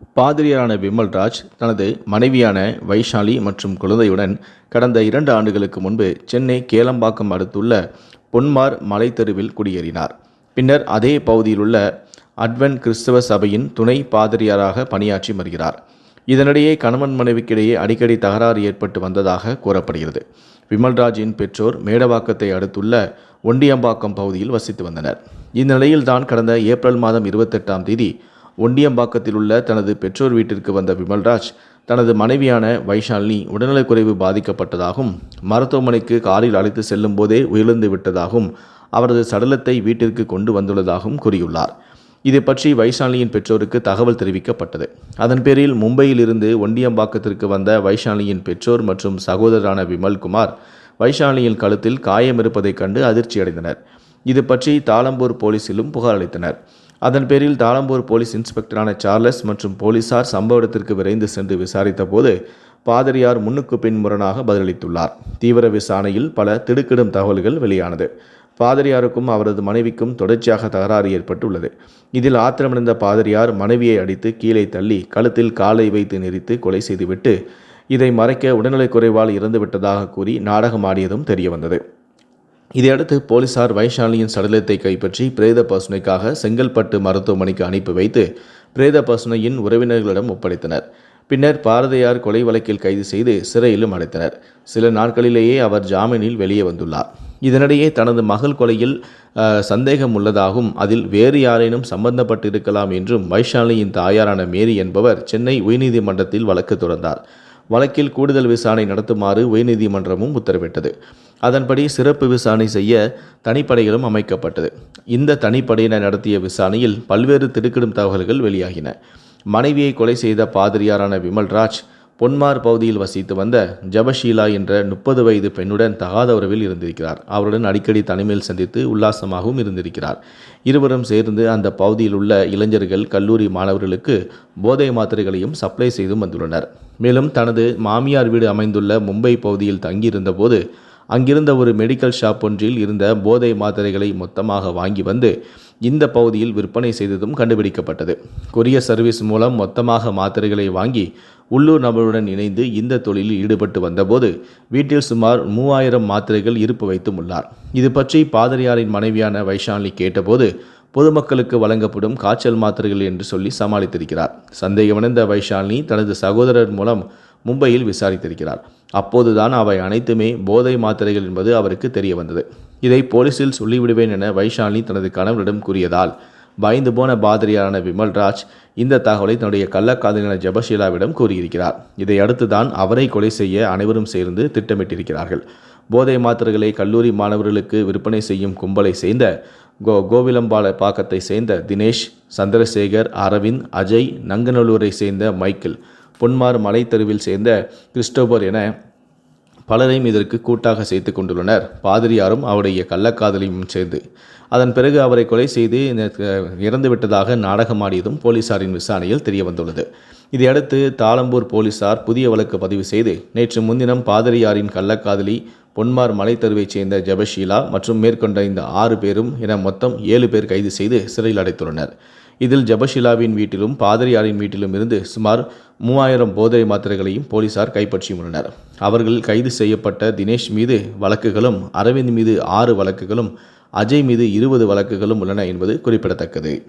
பாதிரியாரான விமல்ராஜ் தனது மனைவியான வைஷாலி மற்றும் குழந்தையுடன் கடந்த இரண்டு ஆண்டுகளுக்கு முன்பு சென்னை கேளம்பாக்கம் அடுத்துள்ள பொன்மார் மலைத்தெருவில் குடியேறினார். பின்னர் அதே பகுதியிலுள்ள அட்வன் கிறிஸ்தவ சபையின் துணை பாதிரியாராக பணியாற்றி வருகிறார். இதனிடையே கணவன் மனைவிக்கிடையே அடிக்கடி தகராறு ஏற்பட்டு வந்ததாக கூறப்படுகிறது. விமல்ராஜின் பெற்றோர் மேடவாக்கத்தை அடுத்துள்ள ஒண்டியம்பாக்கம் பகுதியில் வசித்து வந்தனர். இந்நிலையில்தான் கடந்த ஏப்ரல் மாதம் இருபத்தெட்டாம் தேதி ஒண்டியம்பாக்கத்தில் உள்ள தனது பெற்றோர் வீட்டிற்கு வந்த விமல்ராஜ் தனது மனைவியான வைஷாலினி உடல்நலக்குறைவு பாதிக்கப்பட்டதாகவும் மருத்துவமனைக்கு காரில் அழைத்து செல்லும் போதே உயிரிழந்து விட்டதாகவும் அவரது சடலத்தை வீட்டிற்கு கொண்டு வந்துள்ளதாகவும் கூறியுள்ளார். இது பற்றி வைஷாலியின் பெற்றோருக்கு தகவல் தெரிவிக்கப்பட்டது. அதன் பேரில் மும்பையில் இருந்து ஒண்டியம்பாக்கத்திற்கு வந்த வைஷாலியின் பெற்றோர் மற்றும் சகோதரரான விமல்குமார் வைஷாலியின் கழுத்தில் காயம் இருப்பதைக் கண்டு அதிர்ச்சியடைந்தனர். இது பற்றி தாளம்பூர் போலீசிலும் புகார் அளித்தனர். அதன் பேரில் தாளம்பூர் போலீஸ் இன்ஸ்பெக்டரான சார்லஸ் மற்றும் போலீசார் சம்பவ இடத்திற்கு விரைந்து சென்று விசாரித்த போது பாதிரியார் முன்னுக்கு பின் முரணாக பதிலளித்துள்ளார். தீவிர விசாரணையில் பல திடுக்கிடும் தகவல்கள் வெளியானது. பாதிரியாருக்கும் அவரது மனைவிக்கும் தொடர்ச்சியாக தகராறு ஏற்பட்டுள்ளது. இதில் ஆத்திரமடைந்த பாதிரியார் மனைவியை அடித்து கீழே தள்ளி கழுத்தில் காலை வைத்து நெரித்து கொலை செய்துவிட்டு இதை மறைக்க உடல்நலக் குறைவால் இறந்துவிட்டதாக கூறி நாடகமாடியதும் தெரியவந்தது. இதையடுத்து போலீசார் வைஷாலியின் சடலத்தை கைப்பற்றி பிரேத பசுனைக்காக செங்கல்பட்டு மருத்துவமனைக்கு அனுப்பி வைத்து பிரேத பசுனையின் உறவினர்களிடம் ஒப்படைத்தனர். பின்னர் பாரதியார் கொலை வழக்கில் கைது செய்து சிறையிலும் அடைத்தனர். சில நாட்களிலேயே அவர் ஜாமீனில் வெளியே வந்துள்ளார். இதனிடையே தனது மகள் கொலையில் சந்தேகம் உள்ளதாகவும் அதில் வேறு யாரேனும் சம்பந்தப்பட்டிருக்கலாம் என்றும் வைஷாலியின் தாயாரான மேரி என்பவர் சென்னை உயர்நீதிமன்றத்தில் வழக்கு தொடர்ந்தார். வழக்கில் கூடுதல் விசாரணை நடத்துமாறு உயர்நீதிமன்றமும் உத்தரவிட்டது. அதன்படி சிறப்பு விசாரணை செய்ய தனிப்படைகளும் அமைக்கப்பட்டது. இந்த தனிப்படையினர் நடத்திய விசாரணையில் பல்வேறு திடுக்கிடும் தகவல்கள் வெளியாகின. மனைவியை கொலை செய்த பாதிரியாரான விமல்ராஜ் பொன்மார் பகுதியில் வசித்து வந்த ஜபஷீலா என்ற முப்பது வயது பெண்ணுடன் தகாத உறவில் இருந்திருக்கிறார். அவருடன் அடிக்கடி தனிமையில் சந்தித்து உல்லாசமாகவும் இருந்திருக்கிறார். இருவரும் சேர்ந்து அந்த பகுதியில் உள்ள இளைஞர்கள் கல்லூரி மாணவர்களுக்கு போதை மாத்திரைகளையும் சப்ளை செய்தும் வந்துள்ளனர். மேலும் தனது மாமியார் வீடு அமைந்துள்ள மும்பை பகுதியில் தங்கியிருந்தபோது அங்கிருந்த ஒரு மெடிக்கல் ஷாப் ஒன்றில் இருந்த போதை மாத்திரைகளை மொத்தமாக வாங்கி வந்து இந்த பகுதியில் விற்பனை செய்ததும் கண்டுபிடிக்கப்பட்டது. கொரியர் சர்வீஸ் மூலம் மொத்தமாக மாத்திரைகளை வாங்கி உள்ளூர் நபருடன் இணைந்து இந்த தொழிலில் ஈடுபட்டு வந்தபோது வீட்டில் சுமார் மூவாயிரம் மாத்திரைகள் இருப்பு வைத்தும் உள்ளார். இது பற்றி பாதிரியாரின் மனைவியான வைஷாலி கேட்டபோது பொதுமக்களுக்கு வழங்கப்படும் காய்ச்சல் மாத்திரைகள் என்று சொல்லி சமாளித்திருக்கிறார். சந்தேகமடைந்த வைஷாலினி தனது சகோதரர் மூலம் மும்பையில் விசாரித்திருக்கிறார். அப்போதுதான் அவை அனைத்துமே போதை மாத்திரைகள் என்பது அவருக்கு தெரிய வந்தது இதை போலீசில் சொல்லிவிடுவேன் என வைஷாலினி தனது கணவரிடம் கூறியதால் பயந்து போன பாதிரியாரான விமல்ராஜ் இந்த தகவலை தன்னுடைய கள்ளக்காதலியான ஜபஷீலாவிடம் கூறியிருக்கிறார். இதை அடுத்துதான் அவரை கொலை செய்ய அனைவரும் சேர்ந்து திட்டமிட்டிருக்கிறார்கள். போதை மாத்திரைகளை கல்லூரி மாணவர்களுக்கு விற்பனை செய்யும் கும்பலை சேர்ந்த கோ கோவிலம்பாள பாக்கத்தை சேர்ந்த தினேஷ் சந்திரசேகர் அரவிந்த் அஜய் நங்கநல்லூரை சேர்ந்த மைக்கேல் பொன்மார் மலைத்தெருவில் சேர்ந்த கிறிஸ்டோபர் என பலரையும் இதற்கு கூட்டாக சேர்த்து கொண்டுள்ளனர். பாதிரியாரும் அவருடைய கள்ளக்காதலியும் சேர்ந்து அதன் பிறகு அவரை கொலை செய்து இறந்துவிட்டதாக நாடகமாடியதும் போலீசாரின் விசாரணையில் தெரிய வந்துள்ளது இதையடுத்து தாளம்பூர் போலீசார் புதிய வழக்கு பதிவு செய்து நேற்று முன்தினம் பாதிரியாரின் கள்ளக்காதலி பொன்மார் மலைத்தருவைச் சேர்ந்த ஜெபஷீலா மற்றும் மேற்கொண்ட இந்த ஆறு பேரும் என மொத்தம் ஏழு பேர் கைது செய்து சிறையில் அடைத்துள்ளனர். இதில் ஜபஷிலாவின் வீட்டிலும் பாதிரியாரின் வீட்டிலும் இருந்து சுமார் மூவாயிரம் போதை மாத்திரைகளையும் போலீசார் கைப்பற்றியுள்ளனர். அவர்கள் கைது செய்யப்பட்ட தினேஷ் மீது வழக்குகளும் அரவிந்த் மீது ஆறு வழக்குகளும் அஜய் மீது இருபது வழக்குகளும் உள்ளன என்பது குறிப்பிடத்தக்கது.